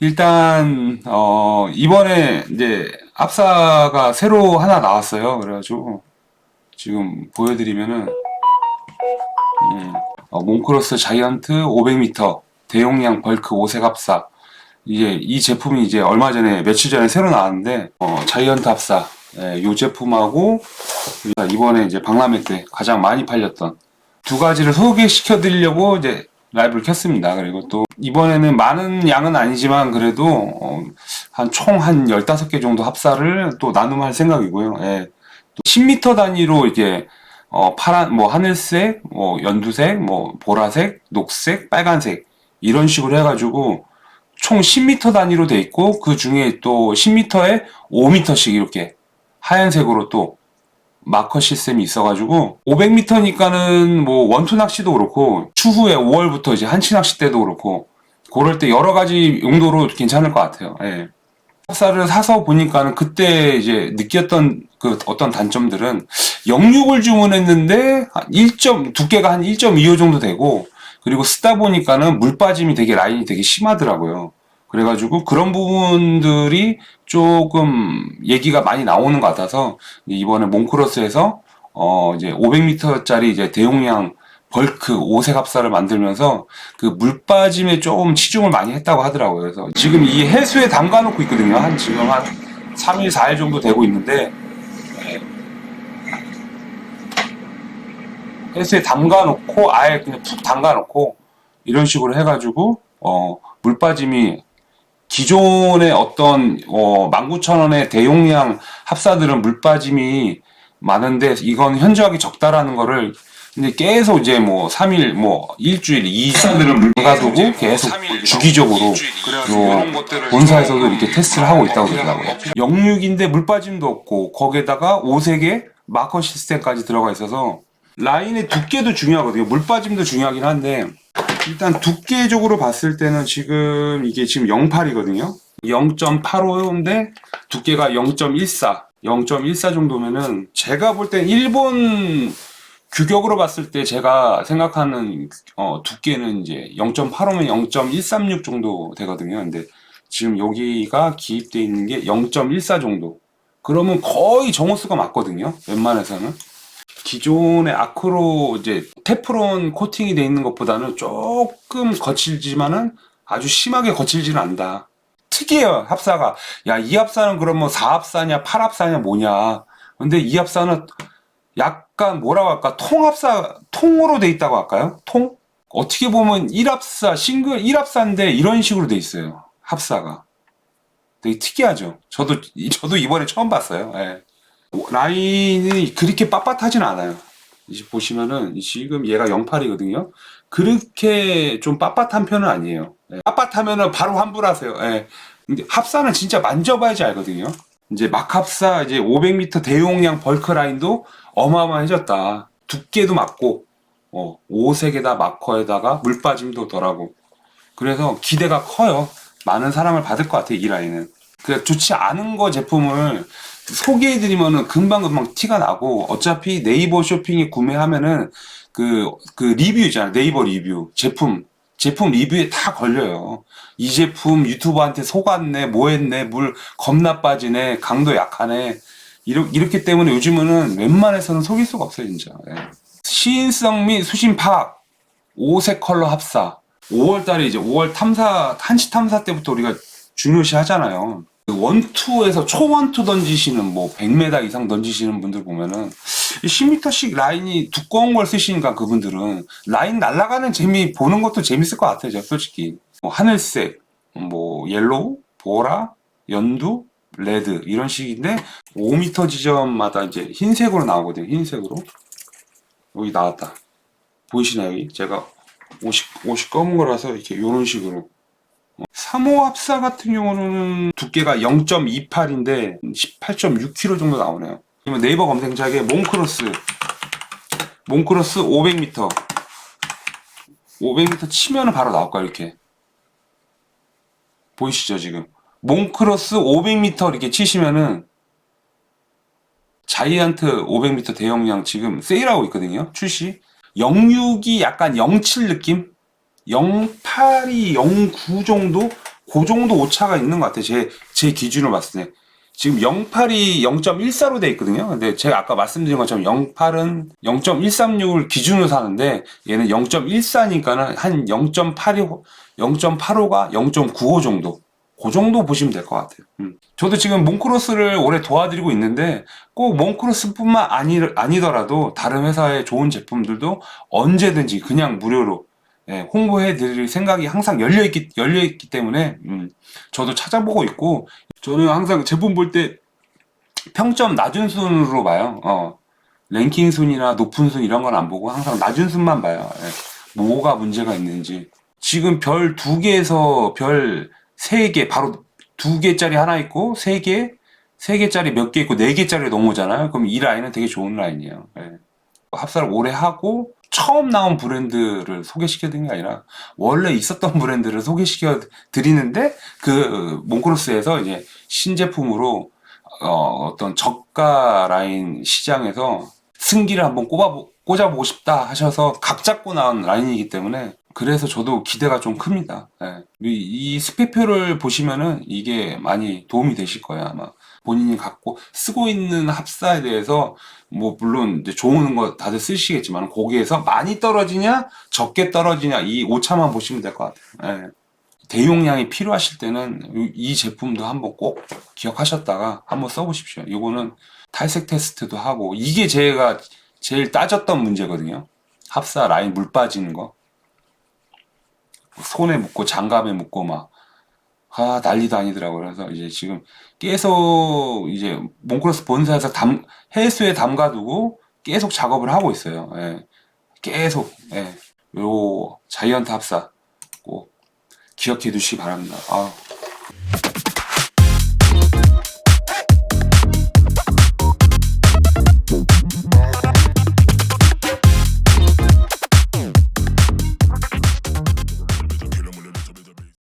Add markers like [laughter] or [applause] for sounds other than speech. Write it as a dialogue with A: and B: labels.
A: 일단 어 이번에 이제 합사가 새로 하나 나왔어요. 그래가지고 지금 보여드리면은 음, 어, 몽크로스 자이언트 500m 대용량 벌크 5색 합사 이제 이 제품이 이제 얼마 전에 며칠 전에 새로 나왔는데 어, 자이언트 합사 예, 이 제품하고 이번에 이제 박람회 때 가장 많이 팔렸던 두 가지를 소개시켜 드리려고 이제 라이브를 켰습니다. 그리고 또 이번에는 많은 양은 아니지만 그래도 어, 한총한 15개 정도 합사를 또 나눔할 생각이고요. 예. 또 10m 단위로 이게 어, 파란 뭐 하늘색, 뭐 연두색, 뭐 보라색, 녹색, 빨간색 이런 식으로 해 가지고 총 10m 단위로 돼 있고 그 중에 또 10m에 5m씩 이렇게 하얀색으로 또 마커 시스템이 있어가지고 500m니까는 뭐 원투 낚시도 그렇고 추후에 5월부터 이제 한치 낚시 때도 그렇고 그럴 때 여러 가지 용도로 괜찮을 것 같아요. 예. 합사를 사서 보니까는 그때 이제 느꼈던 그 어떤 단점들은 영육을 주문했는데 1점 두께가 한 1.25 정도 되고 그리고 쓰다 보니까는 물 빠짐이 되게 라인이 되게 심하더라고요. 그래가지고 그런 부분들이 조금 얘기가 많이 나오는 것 같아서 이번에 몽크로스에서 어 이제 500m짜리 이제 대용량 벌크 5색 합사를 만들면서 그 물 빠짐에 조금 치중을 많이 했다고 하더라고요. 그래서 지금 이 해수에 담가 놓고 있거든요. 한 지금 한 3일 4일 정도 되고 있는데 네. 해수에 담가 놓고 아예 그냥 푹 담가 놓고 이런 식으로 해가지고 어 물 빠짐이 기존의 어떤 어 19,000원의 대용량 합사들은 물 빠짐이 많은데 이건 현저하게 적다라는 거를 근데 계속 이제 뭐 3일 뭐 일주일 이 합사들은 물 가두고 계속 주기적으로 요 본사에서도 이렇게 테스트를 하고 있다고 그러더라고요. 영육인데 물 빠짐도 없고 거기에다가 오색의 마커 시스템까지 들어가 있어서 라인의 두께도 중요하거든요. 물 빠짐도 중요하긴 한데 일단 두께적으로 봤을 때는 지금 이게 지금 08이거든요. 0.85인데 두께가 0.14, 0.14 정도면은 제가 볼 땐 일본 규격으로 봤을 때 제가 생각하는 어, 두께는 이제 0.85면 0.136 정도 되거든요. 근데 지금 여기가 기입되어 있는 게 0.14 정도. 그러면 거의 정호수가 맞거든요. 웬만해서는. 기존의 아크로 이제 테프론 코팅이 돼 있는 것보다는 조금 거칠지만은 아주 심하게 거칠지는 않다. 특이해요, 합사가. 야, 이 합사는 그러면 4합사냐, 8합사냐, 뭐냐. 근데 이 합사는 약간 뭐라고 할까, 통합사, 통으로 돼 있다고 할까요? 통? 어떻게 보면 1합사, 싱글 1합사인데 이런 식으로 돼 있어요. 합사가. 되게 특이하죠. 저도, 저도 이번에 처음 봤어요. 예. 라인이 그렇게 빳빳하진 않아요. 보시면은 지금 얘가 08이거든요. 그렇게 좀 빳빳한 편은 아니에요. 예. 빳빳하면은 바로 환불하세요. 예. 근데 합사는 진짜 만져봐야지 알거든요. 이제 막합사 이제 500m 대용량 벌크 라인도 어마어마해졌다. 두께도 맞고 어, 오색에다 마커에다가 물 빠짐도 덜하고 그래서 기대가 커요. 많은 사랑을 받을 것 같아요. 이 라인은. 그 좋지 않은 거 제품을 소개해드리면은 금방금방 티가 나고 어차피 네이버 쇼핑에 구매하면은 그, 그 리뷰 있잖아요. 네이버 리뷰. 제품. 제품 리뷰에 다 걸려요. 이 제품 유튜버한테 속았네, 뭐 했네, 물 겁나 빠지네, 강도 약하네. 이렇, 이렇기 때문에 요즘은 웬만해서는 속일 수가 없어요, 진짜. 예. 시인성 및 수신 파악. 5색 컬러 합사. 5월 달에 이제 5월 탐사, 한시 탐사 때부터 우리가 중요시 하잖아요. 원투에서 초원투 던지시는 뭐 100m 이상 던지시는 분들 보면은 10m씩 라인이 두꺼운 걸 쓰시니까 그분들은 라인 날아가는 재미 보는 것도 재밌을 것 같아요. 저 솔직히 뭐 하늘색, 뭐 옐로우, 보라, 연두, 레드 이런 식인데 5m 지점마다 이제 흰색으로 나오거든요. 흰색으로 여기 나왔다. 보이시나요? 제가 옷이 옷이 검은 거라서 이렇게 이런 식으로 3호 합사 같은 경우는 두께가 0.28인데 18.6kg 정도 나오네요. 그러면 네이버 검색창에 몽크로스 몽크로스 500m 500m 치면은 바로 나올 거야 이렇게? 보이시죠 지금? 몽크로스 500m 이렇게 치시면은 자이언트 500m 대용량 지금 세일하고 있거든요 출시. 06이 약간 07 느낌 08이 09 정도 그 정도 오차가 있는 것 같아요. 제, 제 기준으로 봤을 때. 지금 08이 0.14로 돼 있거든요. 근데 제가 아까 말씀드린 것처럼 08은 0.136을 기준으로 사는데 얘는 0.14니까는 한 0.85, 0.85가 0.95 정도. 그 정도 보시면 될 것 같아요. 음. 저도 지금 몽크로스를 올해 도와드리고 있는데 꼭 몽크로스뿐만 아니, 아니더라도 다른 회사의 좋은 제품들도 언제든지 그냥 무료로 예, 홍보해 드릴 생각이 항상 열려 있기 열려 있기 때문에 음, 저도 찾아보고 있고 저는 항상 제품 볼 때 평점 낮은 순으로 봐요. 어, 랭킹 순이나 높은 순 이런 건 안 보고 항상 낮은 순만 봐요. 예, 뭐가 문제가 있는지 지금 별 두 개에서 별 세 개 바로 두 개짜리 하나 있고 세 개, 세 개짜리 몇 개 있고 네 개짜리 넘어오잖아요. 그럼 이 라인은 되게 좋은 라인이에요. 예. 합사를 오래 하고 처음 나온 브랜드를 소개시켜 드리는 게 아니라 원래 있었던 [laughs] 브랜드를 소개시켜 드리는데 그 몽크로스에서 이제 신제품으로 어, 어떤 저가 라인 시장에서 승기를 한번 꼽아 꽂아보고 싶다 하셔서 각 잡고 나온 라인이기 때문에 그래서 저도 기대가 좀 큽니다. 예. 이, 이 스페표를 보시면은 이게 많이 도움이 되실 거예요 아마 본인이 갖고 쓰고 있는 합사에 대해서 뭐 물론 이제 좋은 거 다들 쓰시겠지만 거기에서 많이 떨어지냐 적게 떨어지냐 이 오차만 보시면 될 것 같아요. 예. 대용량이 필요하실 때는 이- 이 제품도 한번 꼭 기억하셨다가 한번 써보십시오. 이거는 탈색 테스트도 하고 이게 제가 제일 따졌던 문제거든요. 합사 라인 물 빠지는 거 손에 묻고 장갑에 묻고 막 아, 난리도 아니더라고요. 그래서 이제 지금 계속 이제 몽크로스 본사에서 담, 해수에 담가두고 계속 작업을 하고 있어요. 예. 계속, 예. 요 자이언트 합사 꼭 기억해 두시기 바랍니다. 아,